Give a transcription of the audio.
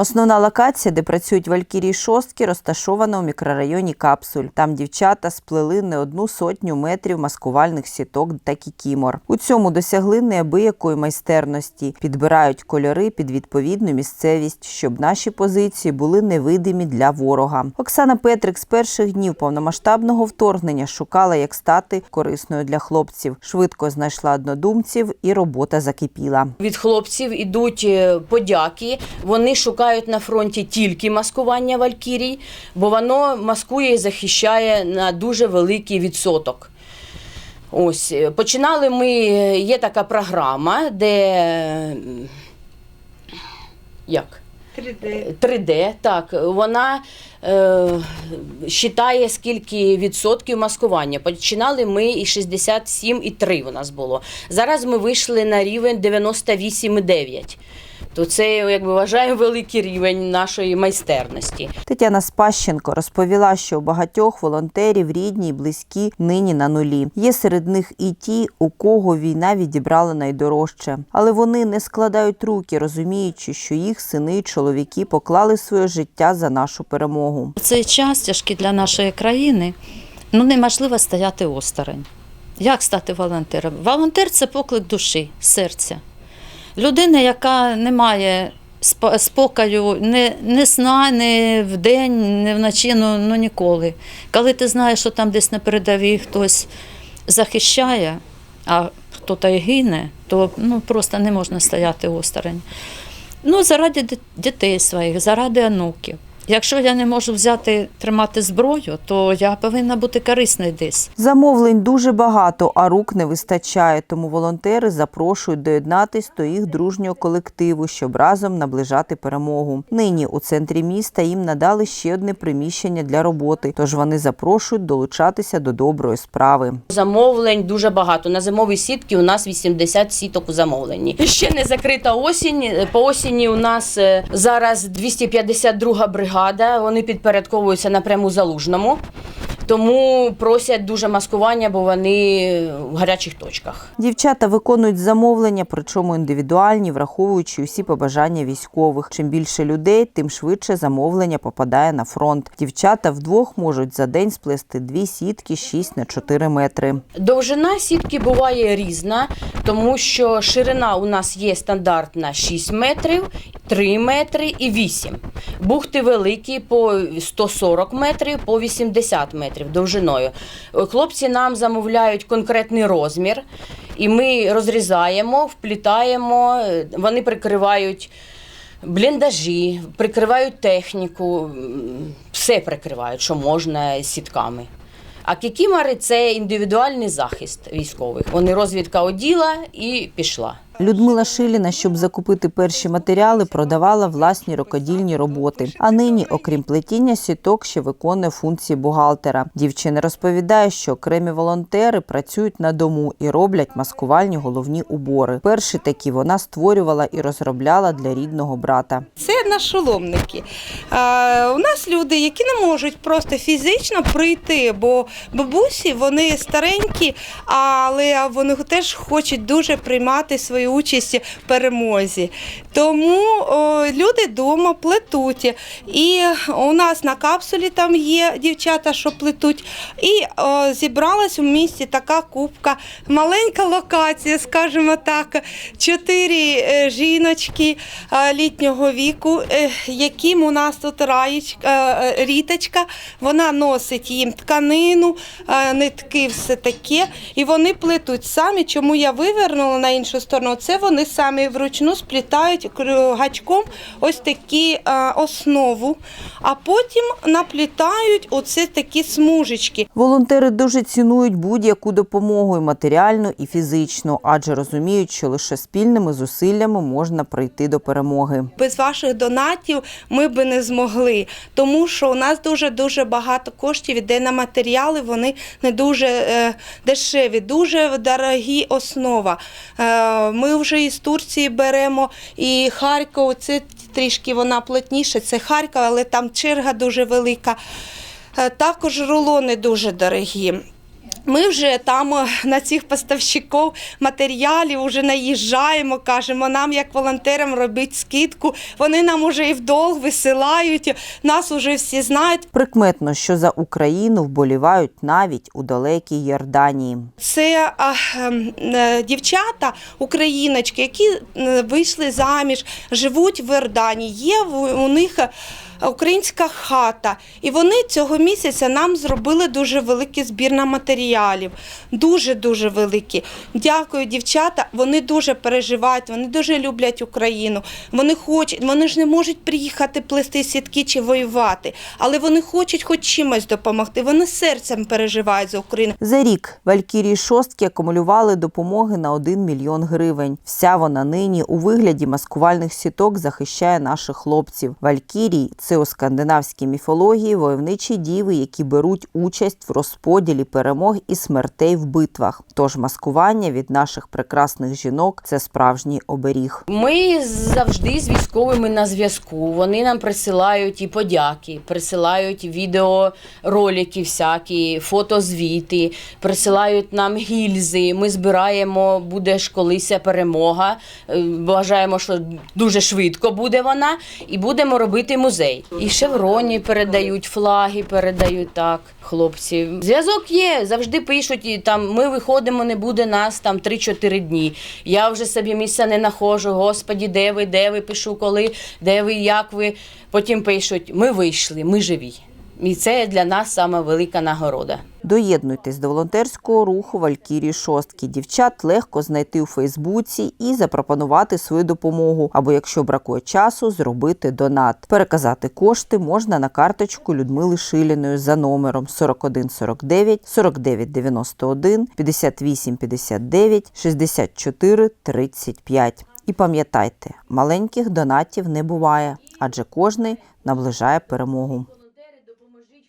Основна локація, де працюють Валькірії шостки, розташована у мікрорайоні Капсуль. Там дівчата сплели не одну сотню метрів маскувальних сіток та кікімор. У цьому досягли неабиякої майстерності, підбирають кольори під відповідну місцевість, щоб наші позиції були невидимі для ворога. Оксана Петрик з перших днів повномасштабного вторгнення шукала, як стати корисною для хлопців. Швидко знайшла однодумців, і робота закипіла. Від хлопців ідуть е, подяки. Вони шукають на фронті тільки маскування валькірій, бо воно маскує і захищає на дуже великий відсоток. Ось е, починали ми. е, Є така програма, де як? 3D. 3D, так, вона е, считає, скільки відсотків маскування. Починали ми і 67,3 у нас було. Зараз ми вийшли на рівень 98,9. То це, якби вважаю, великий рівень нашої майстерності. Тетяна Спащенко розповіла, що у багатьох волонтерів рідні й близькі нині на нулі. Є серед них і ті, у кого війна відібрала найдорожче, але вони не складають руки, розуміючи, що їх сини й чоловіки поклали своє життя за нашу перемогу. Цей час тяжкий для нашої країни ну, неможливо стояти осторонь. Як стати волонтером? Волонтер це поклик душі, серця. Людина, яка не має спокою не, не сна, не вдень, не вночі, ну, ну ніколи. Коли ти знаєш, що там десь на передовій хтось захищає, а хтось і гине, то ну, просто не можна стояти осторонь. Ну, заради дітей своїх, заради онуків. Якщо я не можу взяти тримати зброю, то я повинна бути корисною десь. Замовлень дуже багато, а рук не вистачає. Тому волонтери запрошують доєднатись до їх дружнього колективу, щоб разом наближати перемогу. Нині у центрі міста їм надали ще одне приміщення для роботи, тож вони запрошують долучатися до доброї справи. Замовлень дуже багато. На зимовій сітки у нас 80 сіток у замовленні. Ще не закрита осінь. По осені у нас е, зараз 252 бригада. Вони підпорядковуються напряму залужному. Тому просять дуже маскування, бо вони в гарячих точках. Дівчата виконують замовлення, причому індивідуальні, враховуючи усі побажання військових. Чим більше людей, тим швидше замовлення попадає на фронт. Дівчата вдвох можуть за день сплести дві сітки 6 на 4 метри. Довжина сітки буває різна, тому що ширина у нас є стандартна 6 метрів, 3 метри і 8. Бухти великі по 140 метрів, по 80 метрів довжиною. Хлопці нам замовляють конкретний розмір, і ми розрізаємо, вплітаємо, вони прикривають. Бліндажі, прикривають техніку, все прикривають, що можна сітками. А кікімари це індивідуальний захист військових. Вони розвідка оділа і пішла. Людмила Шиліна, щоб закупити перші матеріали, продавала власні рукодільні роботи. А нині, окрім плетіння сіток, ще виконує функції бухгалтера. Дівчина розповідає, що окремі волонтери працюють на дому і роблять маскувальні головні убори. Перші такі вона створювала і розробляла для рідного брата. Це нашоломники. У нас люди, які не можуть просто фізично прийти, бо бабусі вони старенькі, але вони теж хочуть дуже приймати свою участь в перемозі. Тому о, люди вдома плетуть. І у нас на капсулі там є дівчата, що плетуть. І о, зібралась у місті така кубка, маленька локація, скажімо так, чотири е, жіночки літнього віку, е, яким у нас тут раєчка, е, ріточка, вона носить їм тканину, нитки, все таке. І вони плетуть самі. Чому я вивернула на іншу сторону? Це вони самі вручну сплітають гачком ось такі е, основу, а потім наплітають оце такі смужечки. Волонтери дуже цінують будь-яку допомогу і матеріальну, і фізичну, адже розуміють, що лише спільними зусиллями можна прийти до перемоги. Без ваших донатів ми би не змогли, тому що у нас дуже дуже багато коштів іде на матеріали. Вони не дуже е, дешеві, дуже дорогі основа. Ми вже із Турції беремо і Харків. Це трішки вона плотніша. Це Харків, але там черга дуже велика. Е, також рулони дуже дорогі. Ми вже там е, на цих поставщиків матеріалів вже наїжджаємо, кажемо, нам як волонтерам робити скидку. Вони нам уже і в долг висилають, нас вже всі знають. Прикметно, що за Україну вболівають навіть у далекій Йорданії. Це а, ем, е, дівчата, україночки, які е, вийшли заміж, живуть в Іордані. Є у них е, українська хата. І вони цього місяця нам зробили дуже великий збір на матеріалів. Дуже дуже великий. Дякую, дівчата. Вони дуже переживають, вони дуже люблять Україну. Вони хочуть, вони ж не можуть приїхати плести сітки чи воювати, але вони хочуть хоч чимось допомогти. Вони серцем переживають за Україну. За рік Валькірії шостки акумулювали допомоги на 1 мільйон гривень. Вся вона нині у вигляді маскувальних сіток захищає наших хлопців. Валькірії це у скандинавській міфології войовничі діви, які беруть участь в розподілі перемог і смертей в битвах. Тож маскування від наших прекрасних жінок це справжній оберіг. Ми завжди з військовими на зв'язку. Вони нам присилають і подяки, присилають відеоролики всякі, фотозвіти, присилають нам гільзи. Ми збираємо, буде ж колись перемога. Е, Вважаємо, що дуже швидко буде вона, і будемо робити музей. І шевроні передають, флаги передають так, хлопці. Зв'язок є, завжди пишуть, і там ми виходимо, не буде нас там 3-4 дні. Я вже собі місця не нахожу. Господі, де ви, де ви пишу, коли, де ви, як ви. Потім пишуть: ми вийшли, ми живі. І це для нас саме велика нагорода. Доєднуйтесь до волонтерського руху Валькірії Шостки. Дівчат легко знайти у Фейсбуці і запропонувати свою допомогу. Або якщо бракує часу, зробити донат. Переказати кошти можна на карточку Людмили Шиліної за номером 4149 4991 5859 64 35. І пам'ятайте, маленьких донатів не буває, адже кожний наближає перемогу.